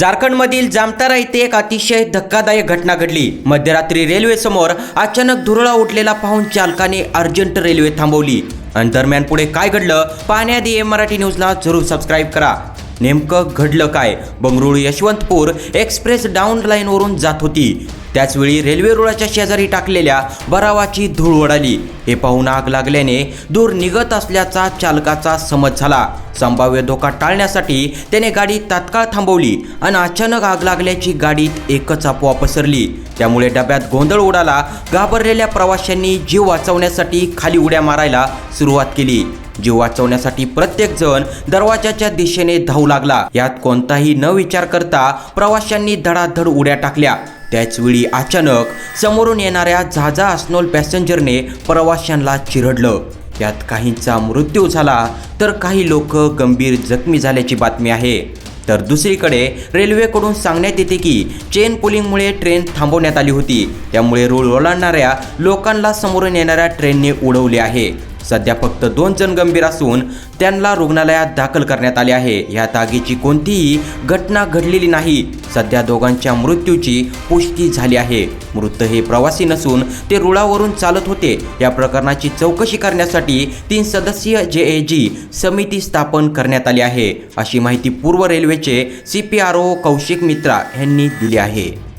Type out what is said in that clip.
झारखंडमधील जामतारा येथे एक अतिशय धक्कादायक घटना घडली. मध्यरात्री रेल्वेसमोर अचानक धुरळा उठलेला पाहून चालकाने अर्जंट रेल्वे थांबवली. आणि दरम्यान पुढे काय घडलं? पाहण्याआधी एम मराठी न्यूजला जरूर सबस्क्राईब करा. नेमकं घडलं काय? बंगळुरू यशवंतपूर एक्सप्रेस डाऊन लाईनवरून जात होती. त्याचवेळी रेल्वे रुळाच्या शेजारी टाकलेल्या बरावाची धूळ उडाली. हे पाहून आग लागल्याने दूर निघत असल्याचा चालकाचा समज झाला. संभाव्य धोका टाळण्यासाठी त्याने गाडी तात्काळ थांबवली आणि अचानक आग लागल्याची गाडीत एकच अफवा पसरली. त्यामुळे डब्यात गोंधळ उडाला. घाबरलेल्या प्रवाशांनी जीव वाचवण्यासाठी खाली उड्या मारायला सुरुवात केली. जीव वाचवण्यासाठी प्रत्येक जण दरवाजाच्या दिशेने धावू लागला. यात कोणताही न विचार करता प्रवाशांनी धडाधड उड्या टाकल्या. त्याचवेळी अचानक समोरून येणाऱ्या झाझा अस्नोल पॅसेंजरने प्रवाशांना चिरडलं. यात काहींचा मृत्यू झाला तर काही लोक गंभीर जखमी झाल्याची बातमी आहे. तर दुसरीकडे रेल्वेकडून सांगण्यात येते की चेन पुलिंगमुळे ट्रेन थांबवण्यात आली होती. त्यामुळे रूळ ओलांडणाऱ्या लोकांना समोरून येणाऱ्या ट्रेनने उडवले आहे. सध्या फक्त दोन जण गंभीर असून त्यांना रुग्णालयात दाखल करण्यात आले आहे. या आगीची कोणतीही घटना घडलेली नाही. सध्या दोघांच्या मृत्यूची पुष्टी झाली आहे. मृत हे प्रवासी नसून ते रुळावरून चालत होते. या प्रकरणाची चौकशी करण्यासाठी तीन सदस्यीय जे ए जी समिती स्थापन करण्यात आली आहे. अशी माहिती पूर्व रेल्वेचे C P R O Kaushik Mitra यांनी दिली आहे.